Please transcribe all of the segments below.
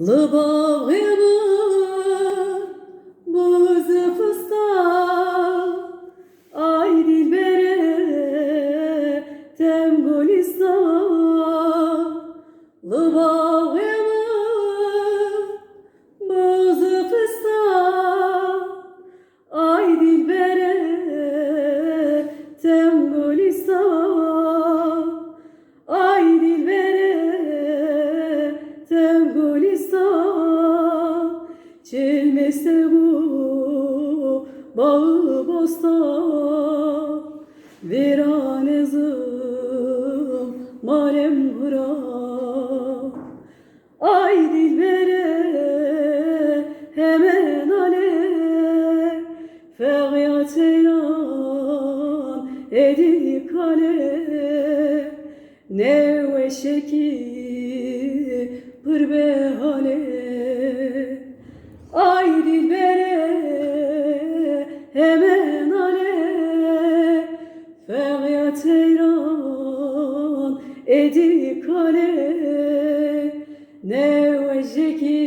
Lıbağımın buzu fıstığa Ay dilbere tem gülistan Lıbağımın buzu dilbere tem gülistan Çelmese bu bağı bostan Viranezim malem hıra Ay dilbere hemen ale. Feryat ceylan edi kale. Ne veşeki pırbe hale Ay dilbere hemen ale Feryat ceylan edi kale Ne veşeki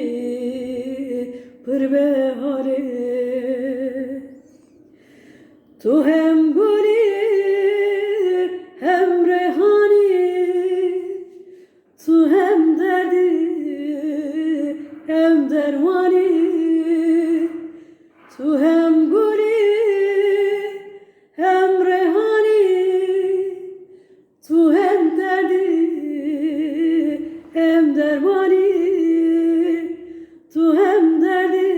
pırbe hale. Tu hem guli hem rehani hem dermani Tu hem guli hem rehani Tu hem derdi hem dermani Tu hem derdi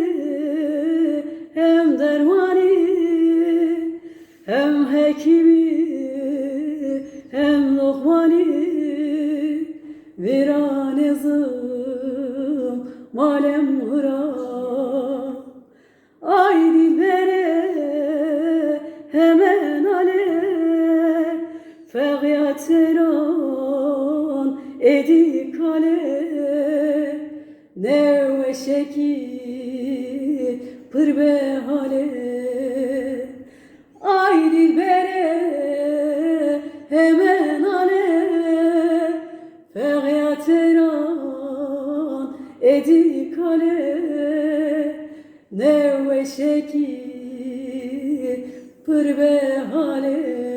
hem dermani Hem hekimi hem lokmani Viranezim malem hıra. Ay dilbere hemen ale. Feryat seran edi kale Ne veşeki pırbe hale edi kale Ne veşeki pırbe hale